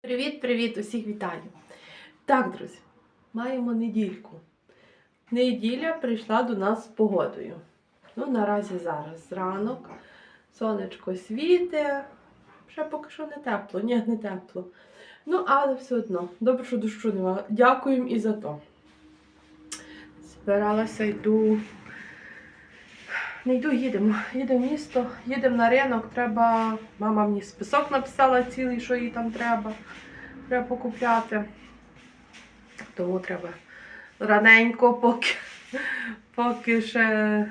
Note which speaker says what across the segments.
Speaker 1: Привіт-привіт! Усіх вітаю! Так, друзі, маємо недільку. Неділя прийшла до нас з погодою. Ну, наразі зараз ранок, сонечко світе. Ще поки що не тепло, ні, не тепло. Ну, але все одно, добре, що дощу нема. Дякуємо і за то. Збиралася, йду. Не йду, їдемо. Їдемо в місто, їдемо на ринок. Треба. Мама мені список написала цілий, що їй там треба. Треба покупляти. Тому треба раненько, поки, поки ще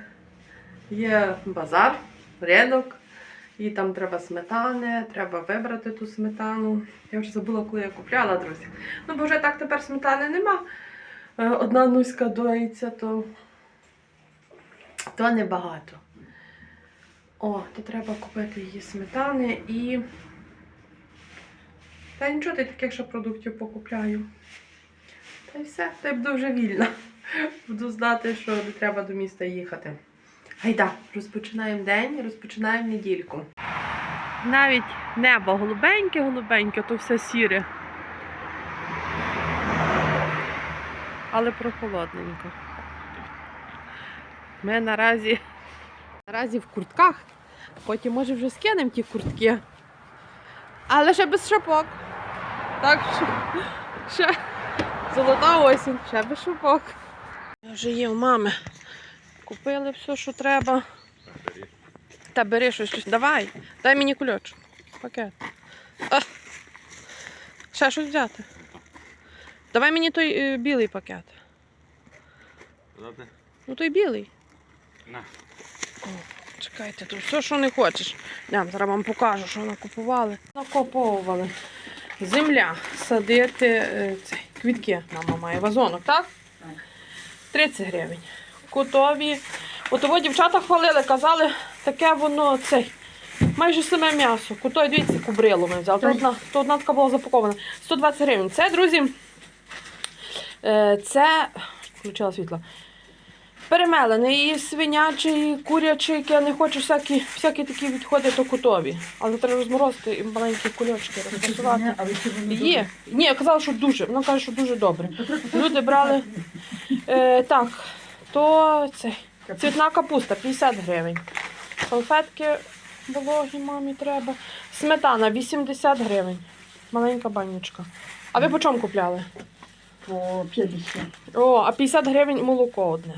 Speaker 1: є базар, ринок. І там треба сметани, треба вибрати ту сметану. Я вже забула, коли я купляла, друзі. Ну, бо вже так тепер сметани нема. Е, Одна нуська доїться, то, то небагато. О, то треба купити її сметани і. Та нічого ти таких ще продуктів покупляю. Та й все, та й буду вже вільна. Буду знати, що не треба до міста їхати. Гайда, розпочинаємо день, розпочинаємо недільку. Навіть небо голубеньке, голубеньке, то все сіре. Але прохолодненько. Ми наразі, наразі в куртках. Потім, може, вже скинемо ті куртки. Але ще без шапок. Так що ще золота осінь, ще без шапок. Я вже є у мами. Купили все, що треба. Та бери щось. щось. Давай, дай мені кульочок. Пакет. А. Ще щось взяти. Давай мені той е, білий пакет. Ну той білий.
Speaker 2: На.
Speaker 1: О, чекайте, тут все, що не хочеш. Дам, зараз вам покажу, що накупували. Накуповували. Земля. Садити е, цей, квітки. Мама має вазонок, так?
Speaker 3: Так.
Speaker 1: 30 гривень. Кутові. От того дівчата хвалили, казали, таке воно цей. Майже саме м'ясо. Кутой, дивіться, кубрило ми взяли. То одна, то одна така була запакована. 120 гривень. Це, друзі, е, це. Включила світло. Перемелений і свинячий, і курячий, я не хочу всякі, всякі такі відходи, то кутові. Але треба розморозити і маленькі кульочки
Speaker 3: не
Speaker 1: Є. Ні, я казала, що дуже. Вона каже, що дуже добре. Люди брали. Е, так, то це цвітна капуста 50 гривень. Салфетки вологі мамі треба. Сметана 80 гривень. Маленька банючка. А ви по чому купляли?
Speaker 3: По 50.
Speaker 1: О, а 50 гривень молоко одне.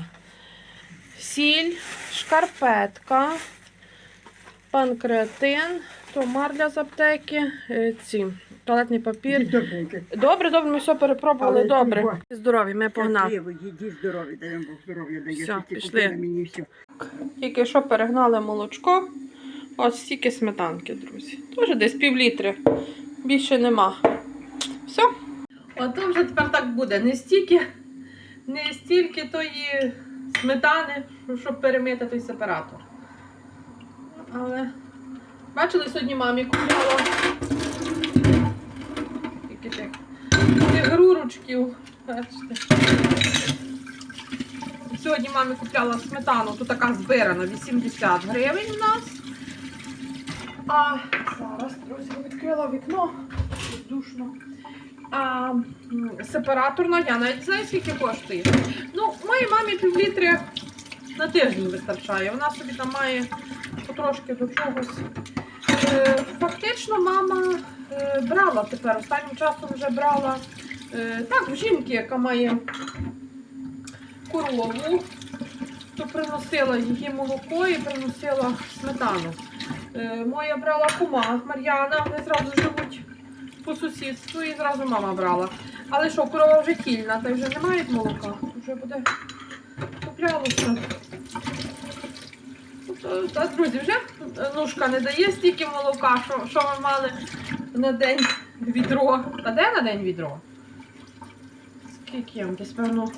Speaker 1: Сіль, шкарпетка, панкреатин, то марля з аптеки, е, ці, туалетний папір. Добре, добре, ми все перепробували,
Speaker 3: Але
Speaker 1: добре. Здорові, ми погнали.
Speaker 3: Їдіть здорові, дай вам Бог здоров'я дає.
Speaker 1: Все,
Speaker 3: ти
Speaker 1: пішли.
Speaker 3: купила Мені все.
Speaker 1: Тільки що перегнали молочко. Ось стільки сметанки, друзі. Теж десь пів літри. Більше нема. Все. Ото вже тепер так буде. Не стільки, не стільки тої сметани, щоб перемити той сепаратор. Але бачили, сьогодні мамі купляла. Тільки тих. Бачите. Сьогодні мамі купляла сметану, тут така збирана 80 гривень у нас. А зараз, друзі, відкрила вікно. Душно. А сепараторна, я навіть знаю, скільки коштує. Ну, моїй мамі півлітри на тиждень вистачає. Вона собі там має потрошки до чогось. Е, фактично, мама е, брала тепер, останнім часом вже брала е, так, в жінки, яка має корову, то приносила її молоко і приносила сметану. Моя брала кума Мар'яна, вони зразу живуть по сусідству і зразу мама брала. Але що, корова вже кільна, та вже не мають молока, вже буде куплялося. Тобто, Та, друзі, вже нушка не дає стільки молока, що, що ми мали на день відро. Та де на день відро? Скільки я десь певно.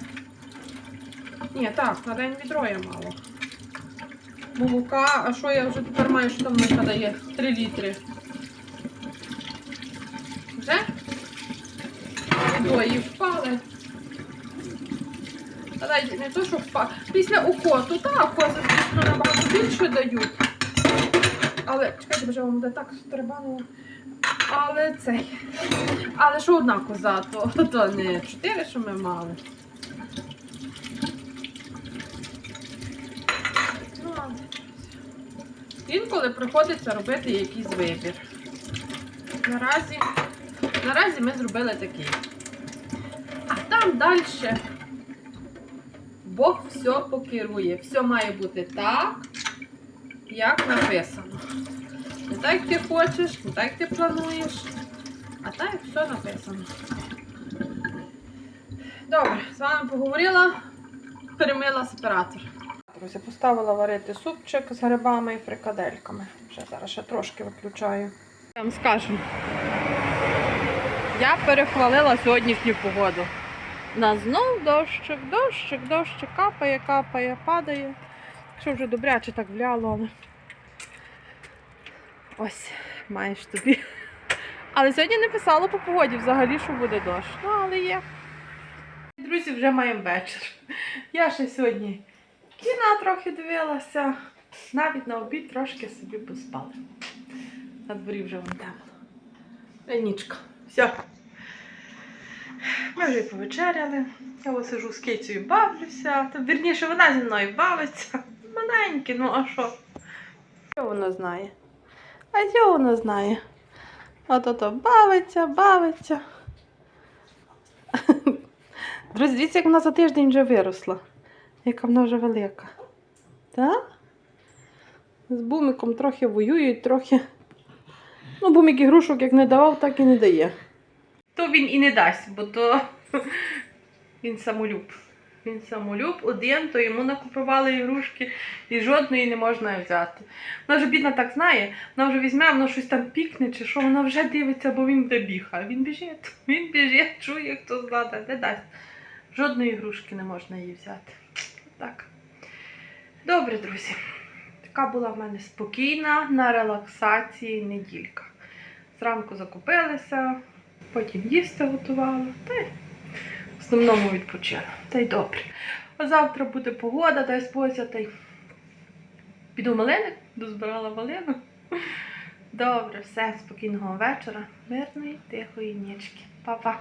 Speaker 1: Ні, так, на день відро я мало. Молока, а що я вже тепер маю, що там мука дає? 3 літри. Вже? Водої впали. Дай не то, що впали. Після укоту, так, кози, звісно, набагато більше дають. Але чекайте, вже вам буде так стрибануло. Але цей. Але ж одна коза, то, то не чотири, що ми мали. Інколи приходиться робити якийсь вибір. Наразі, наразі ми зробили такий. А там далі Бог все покерує. Все має бути так, як написано. Не так, як ти хочеш, не так, як ти плануєш, а так, як все написано. Добре, з вами поговорила, перемила сепаратор. Друзі, поставила варити супчик з грибами і фрикадельками. Вже зараз ще трошки виключаю. Я вам скажу. Я перехвалила сьогоднішню погоду. На знов дощик, дощик, дощик, капає, капає, падає. Якщо вже добряче так вляло, але ось маєш тобі. Але сьогодні не писало по погоді взагалі, що буде дощ. Ну, але є. Друзі, вже маємо вечір. Я ще сьогодні кіна трохи дивилася, навіть на обід трошки собі поспали. На дворі вже вон темно. Нічка. Все. Ми вже повечеряли. Я ось сижу з кицею бавлюся. Та, вірніше, вона зі мною бавиться. Маленькі, ну а що? Що вона знає? А що вона знає? Ото-то бавиться, бавиться. Друзі, дивіться, як вона за тиждень вже виросла. Яка вона вже велика. Так? З бумиком трохи воюють, трохи. Ну, бумик ігрушок як не давав, так і не дає. То він і не дасть, бо то він самолюб. Він самолюб один, то йому накупували ігрушки і жодної не можна взяти. Вона вже бідна так знає, вона вже візьме, вона щось там пікне чи що, вона вже дивиться, бо він де. Він біжить, він біжить, чує, хто знає, не дасть. Жодної ігрушки не можна її взяти. Так. Добре, друзі. Така була в мене спокійна на релаксації неділька. Зранку закупилися, потім їсти готувала, та й в основному відпочила. Та й добре. А завтра буде погода, дай спося, та й піду малини, дозбирала малину. Добре, все, спокійного вечора, мирної, тихої нічки. Па-па.